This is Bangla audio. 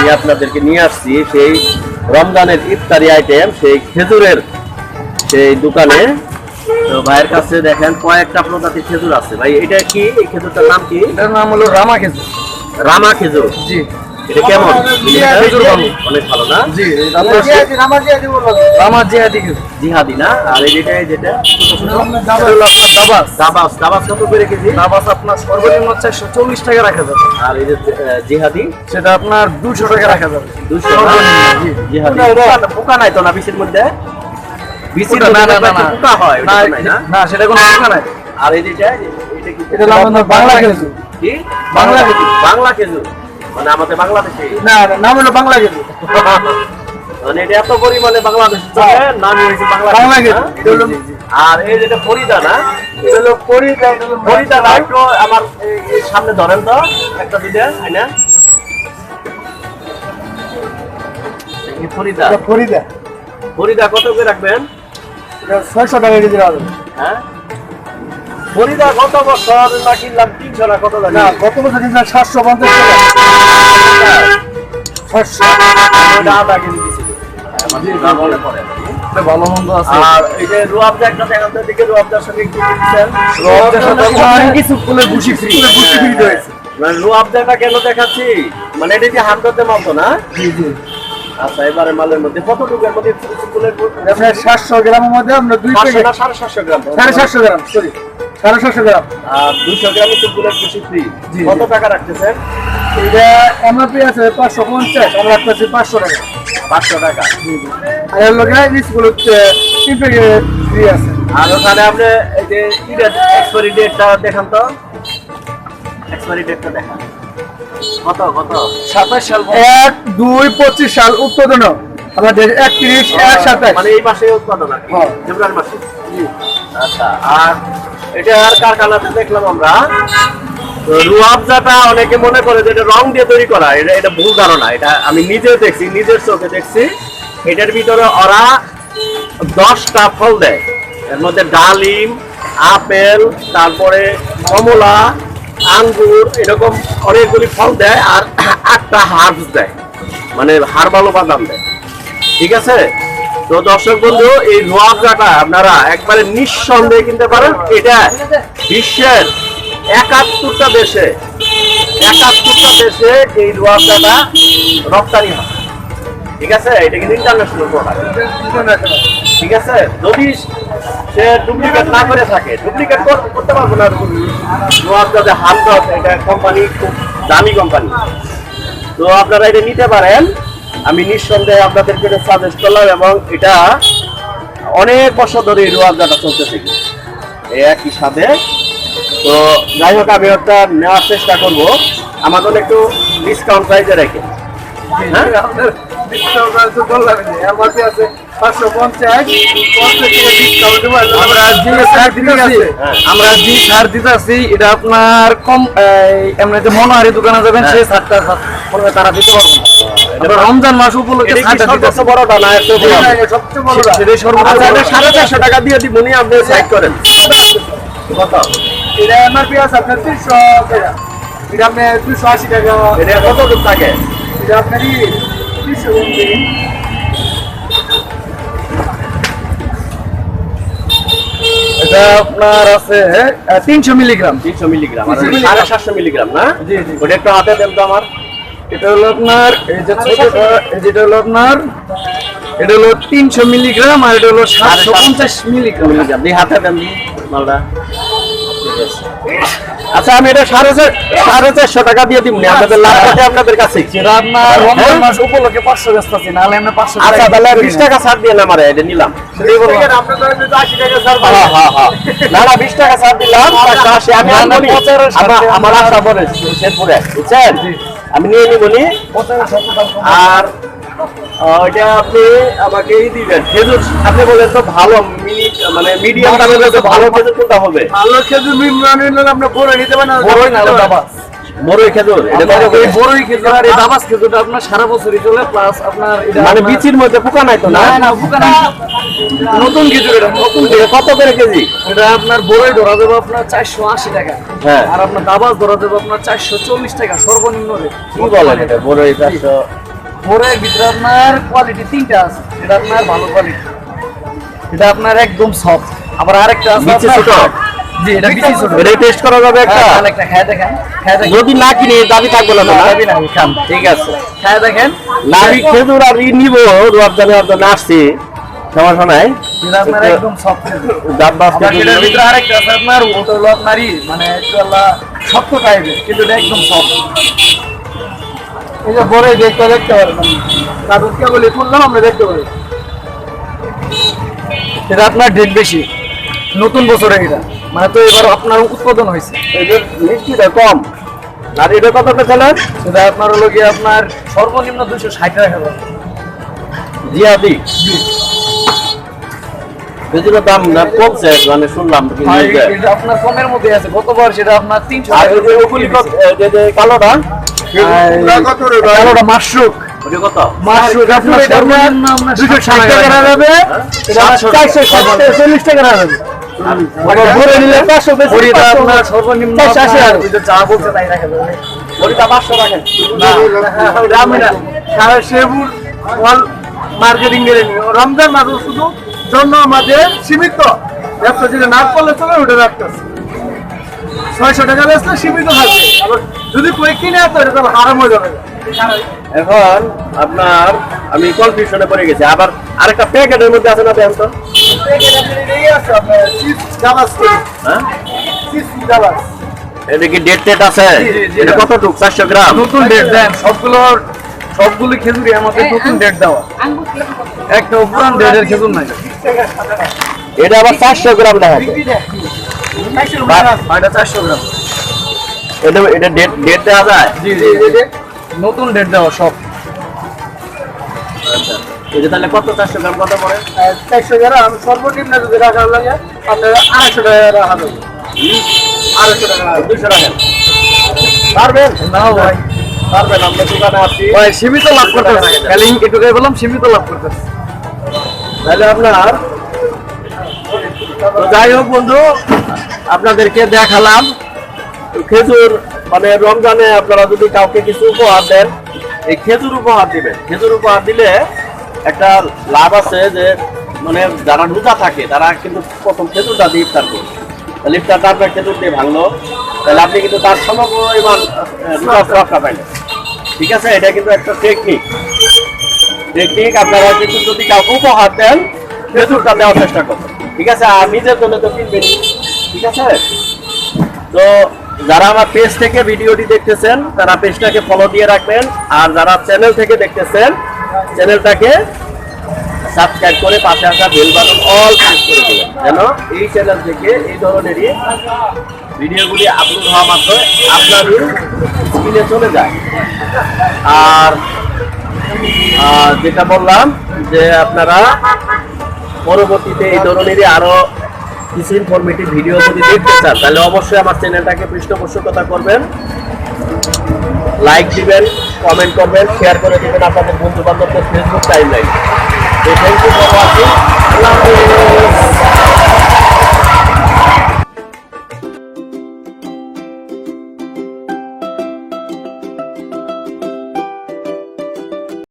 নিয়ে আপনাদেরকে নিয়ে আসছি সেই রমজানের ইফতারি আইটেম সেই খেজুরের সেই দোকানে। তো ভাইয়ের কাছে দেখেন কয়েকটা প্রজাতির খেজুর আছে। ভাই এটা কি? এই খেজুরটার নাম কি? এটার নাম হলো রামা খেজুর। রামা খেজুর। জি। এটা কেমন? অনেক ভালো না? জি রামা জিহাদি জিহাদি না? আর যেটা যেটা? এটা আপনার দাবাস। দাবাস। দাবাস কত করে কেজি? দাবাস আপনার সর্বনিম্ন চারশো চল্লিশ টাকা রাখা যাবে। আর এই যে জিহাদি? সেটা আপনার দুশো টাকা রাখা যাবে। দুশো জিহাদি। পোকা- নাই তো না বিচির মধ্যে? বিচির না, না, না, না। পোকা হয় না? না সেটা কোনো পোকা নাই। আর এই যেটা এটা কি এটা বাংলা খেজুর? কি? বাংলা খেজুর। বাংলা খেজুর? মানে আমাদের বাংলাদেশে। না না, নাম হলো বাংলা মানে এটা এত পরিমাণে বাংলাদেশ নাম হয়েছে। আর এই যেটা ফরিদা না এটা হলো পরিদা ফরিদা একটু আমার এই- এই সামনে ধরেন তো একটা দুইটা আইনা। ফরিদা। এটা ফরিদা। কত করে রাখবেন? ছয়শো টাকা কেজি রাখা যাবে হ্যাঁ? ফরিদা গত বছর? না কিনলাম তিনশো না কত না গত বছর কিন্তু সাতশো পঞ্চাশ টাকা ছয়শো ওটা আধা কেজি দিছিল আমার দাম মনে পড়ে। এটা ভালো মন্দ আছে। আর এই যে রুয়াবজা একটা দেখান তো এদিকে রুয়াবজার সঙ্গে কি কি দিচ্ছেন রোদের সাথে কিছু ফুলের ভুসি ফ্রি। ভুসি ফ্রি রয়েছে। মানে রুয়াবজাটা কেন দেখাচ্ছি? মানে এটা যে হান্ড্রেডে মালতো না? জি জি। আচ্ছা এবারে মালের মধ্যে কতটুকুর মধ্যে ফুলের সাতশো গ্রামের মধ্যে আমরা দুই সাড়ে সাতশো গ্রাম? সাড়ে সাতশো গ্রাম সরি সাড়ে সাতশো গ্রাম। আর দুইশো গ্রাম ফুলের বেশি ফ্রি কত টাকা রাখতেছেন? এটা এমআরপি আছে পাঁচশো পঞ্চাশ আমরা রাখতেছি পাঁচশো টাকা। পাঁচশো টাকা। আর এর লগে রিসগুলো ফ্রি আছে। আর ওখানে আপনি এই যে এক্সপায়ারি ডেটটা দেখান তো। এক্সপায়ারি ডেটটা দেখান। কত কত? সাতাশ সাল এক দুই পঁচিশ সাল উৎপাদন আমাদের একত্রিশ এক সাতাশ। মানে এই মাসে উৎপাদন আর হ্যাঁ। ফেব্রুয়ারি মাসে। আচ্ছা আর এটা আর কারখানাতে দেখলাম আমরা? রুয়াবজাটা অনেকে মনে করে যে এটা রং দিয়ে তৈরি করা, এটা এটা ভুল ধারণা, এটা আমি নিজেও দেখছি, নিজের চোখে দেখছি। এটার ভিতরে ওরা দশটা ফল দেয়। এর মধ্যে ডালিম, আপেল, তারপরে কমলা, আঙ্গুর, এরকম অনেকগুলি ফল দেয় আর আটটা হার্বস দেয়। মানে হারবালো বাদাম দেয়। ঠিক আছে? তো দর্শক বন্ধু, এই রোয়াবজাটা আপনারা একবারে নিঃসন্দেহে কিনতে পারেন। এটা বিশ্বের একাত্তরটা দেশে একাত্তরটা দেশে এই রোয়াবজাটা রপ্তানি হয়। ঠিক আছে? এটা কিন্তু ইন্টারন্যাশনাল প্রোডাক্ট ঠিক আছে? যদি সে ডুপ্লিকেট না করে থাকে ডুপ্লিকেট করতে পারব না রোয়াবজা যে হান্ড্রড এটা কোম্পানি খুব দামি কোম্পানি তো আপনারা এটা নিতে পারেন। আমি নিঃসন্দেহে আপনাদেরকে সাজেস্ট করলাম এবং এটা অনেক বছর ধরে এই রোয়াবজাটা চলতেছে। এই একই সাথে। তো যাই হোক আমি একটা নেওয়ার চেষ্টা করব। জন্য একটু ডিসকাউন্ট প্রাইসে রেখে। হ্যাঁ? আমরা যে সার দিতেছি। এটা আপনার কম এই, এমনিতে মনোহারি দোকানে যাবেন হ্যাঁ। সেই সারটা পড়বে তারা দিতে পারবেন না। রমজান মাস উপলক্ষে এটা কি সারটা সর্বোচ্চ দিতেছি বড়টা না সবচেয়ে বড় সেটাই সর্বোচ্চ এটা বড়। সাড়ে চারশো টাকা দিয়ে দিব নি আপনি সাইড করেন। কত এটা এমআরপি আছে আপনার তিনশো এটা আপনি দুশো আশি টাকা। এটা কত দূর থাকে? এটা আপনার তিনশো এটা আপনার আছে তিনশো মিলিগ্রাম। তিনশো মিলিগ্রাম। মিলিগ্রাম। সাড়ে সাতশো মিলিগ্রাম না? জি, জি। ওটা একটু হাতে দেন তো আমার। এটা হলো আপনার এই যে ছোটটা যেটা হলো আপনার এটা হলো তিনশো মিলিগ্রাম আর এটা হলো সাতশো পঞ্চাশ মিলিগ্রাম। মিলিগ্রাম। হাতে দেন মালটা। আচ্ছা আমি এটা সাড়ে সাড়ে চারশো টাকা দিয়ে দিব আপনাদের লাভ আছে আপনাদের কাছে। রমজান মাস উপলক্ষে পাঁচশো ব্যস্ত আছে নাহলে আমরা পাঁচশো আচ্ছা তাহলে বিশ টাকা ছাড় দিয়ে আমার এটা নিলাম। হ্যাঁ, হ্যাঁ, হ্যাঁ। না না বিশ টাকা ছাড় দিলাম আমি বলি, আমার- আমার আশা পরে শেরপুরে। বুঝছেন? আমি নিয়ে নিব নি। আর এটা আপনি আমাকে এই দিবেন খেজুর আপনি বলেন তো ভালো মিনি মানে মিডিয়াম দামের ভালো খেজুর কোনটা হবে? ভালো খেজুর মিশ্রণ হলে আপনি বড় নিতে পারেন না। বড়ই খেজুর এই বড়ই খেজুর আর এই দাবাস খেজুরটা আপনার সারা বছরই চলে প্লাস আপনার মানে বিচির মধ্যে পোকা নাই তো না? না না নতুন খেজুর এটা নতুন এটা কত করে কেজি? এটা আপনার বড়ই ধরা দেবো আপনার চারশো আশি টাকা। হ্যাঁ। আর আপনার দাবাস ধরা দেবো আপনার চারশো চল্লিশ টাকা সর্বনিম্ন রেট। কি বলেন এটা? বড় এই চারশো ভোরের ভিতরে আপনার কোয়ালিটি তিনটা আছে। এটা আপনার ভালো কোয়ালিটি এটা আপনার একদম সফট আবার আরেকটা আছে ছোট? জি এটা ছোট। এটা টেস্ট করা যাবে একটা? হ্যাঁ, তাহলে একটা খায় দেখেন। যদি না কিনে দাবি থাকবে না তো না? খান। ঠিক আছে। খায় দেখেন। না আমি খেজুর আর ই নিবো নেওয়ার জন্য আসছি সমস্যা নাই? একদম সফট এটার ভিতরে আরেকটা আছে আপনার ওটা হলো আপনারই মানে একটু আল্লাহ শক্ত টাইপের কিন্তু এটা একদম সফট এই যে বড় দেখতে দেখতে পারবেন তাদেরকে বলে আমরা দেখতে পারি। এটা আপনার ডেট বেশি। নতুন বছরে এটা। মানে তো এবার আপনার উৎপাদন হয়েছে। মিষ্টিটা কম আর এটা কত পেছিলেন সেটা আপনার হলো গিয়ে আপনার সর্বনিম্ন দুশো ষাট টাকা। জিয়াদি। খেজুরের দাম না কমছে মানে শুনলাম আপনার কমের মধ্যে আছে গতবার সেটা আপনার তিনশো কালোটা? কালোটা মাশরুক। আপনার দুশো ষাট টাকা যাবে। চারশো চল্লিশ টাকা যাবে। আবার ভরে নিলে পাঁচশো বেশি ওইটা পাঁচশো আপনার সর্বনিম্ন চারশো আশি আপনার আর। ওই যে যা বলছে তাই রাখা পাঁচশো রাখেন। না ওইটা আমি না সারা শেবুর মার্কেটিং এর রমজান মাস শুধু জন্য আমাদের সীমিত। ব্যবসা যেটা না করলে চলে ওটা রাখতেছে। ছয়শো টাকা বেচলে সীমিত থাকবে। আবার যদি কই কিনে তো এটা তো হারাম হয়ে যাবে। এখন আপনার আমি কনফিউশনে পড়ে গেছি। আবার আরেকটা প্যাকেটের মধ্যে আছে না হ্যাঁ এটা কি ডেট টেট আছে? জি, জি, জি। এটা কতটুক? চারশো গ্রাম? নতুন ডেট দেন। সবগুলোর সবগুলো খেজুরি আমাদের নতুন ডেট দেওয়া। একটা পুরান ডেটের খেজুর নাই। এটা আবার চারশো গ্রাম দেখা এটা চারশো গ্রাম। এটা এটা ডেট ডেট দেওয়া যায়? জি জি নতুন ডেট দেওয়া সব। এটা তাহলে কত চারশো গ্রাম কত পড়ে? চারশো গ্রাম সর্বনিম্ন যদি রাখা লাগে আপনার আড়াইশো টাকা রাখা যাবে আড়াইশো টাকা দুশো রাখেন। পারবেন? না ভাই। পারবেন আমরা দোকানে ভাই সীমিত লাভ খালি এটুকুই বললাম সীমিত লাভ করতেছে। তাহলে আপনার যাই হোক বন্ধু আপনাদেরকে দেখালাম। খেজুর মানে রমজানে আপনারা যদি কাউকে কিছু উপহার দেন এই খেজুর উপহার দিবেন। খেজুর উপহার দিলে একটা লাভ আছে যে মানে যারা রোজা থাকে তারা কিন্তু প্রথম খেজুরটা দিয়ে ইফতার করবে। তাহলে ইফতারটা আপনার খেজুর দিয়ে ভাঙলো। তাহলে আপনি কিন্তু তার সমগ্র আহ, রোজা সবটা পাইলেন। ঠিক আছে? এটা কিন্তু একটা টেকনিক টেকনিক আপনারা কিন্তু যদি কাউকে উপহার দেন খেজুরটা দেওয়ার চেষ্টা করবেন। ঠিক আছে? আর নিজের জন্য তো কিনবেন। ঠিক আছে? তো যারা আমার পেজ থেকে ভিডিওটি দেখতেছেন তারা পেজটাকে ফলো দিয়ে রাখবেন। আর যারা চ্যানেল থেকে দেখতেছেন চ্যানেলটাকে সাবস্ক্রাইব করে পাশে আসা বেল বাটন অল প্রেস করে দেবেন, যেন এই চ্যানেল থেকে এই ধরনেরই ভিডিওগুলি আপলোড হওয়া মাত্র আপনারই স্ক্রিনে চলে যায়। আর যেটা বললাম যে আপনারা পরবর্তীতে এই ধরনেরই আরও কিছু ইনফরমেটিভ ভিডিও যদি দেখতে চান, তাহলে অবশ্যই আমার চ্যানেলটাকে পৃষ্ঠপোষকতা করবেন। লাইক দিবেন কমেন্ট করবেন শেয়ার করে দেবেন আপনাদের বন্ধু বান্ধবদের Facebook timeline thank you for watching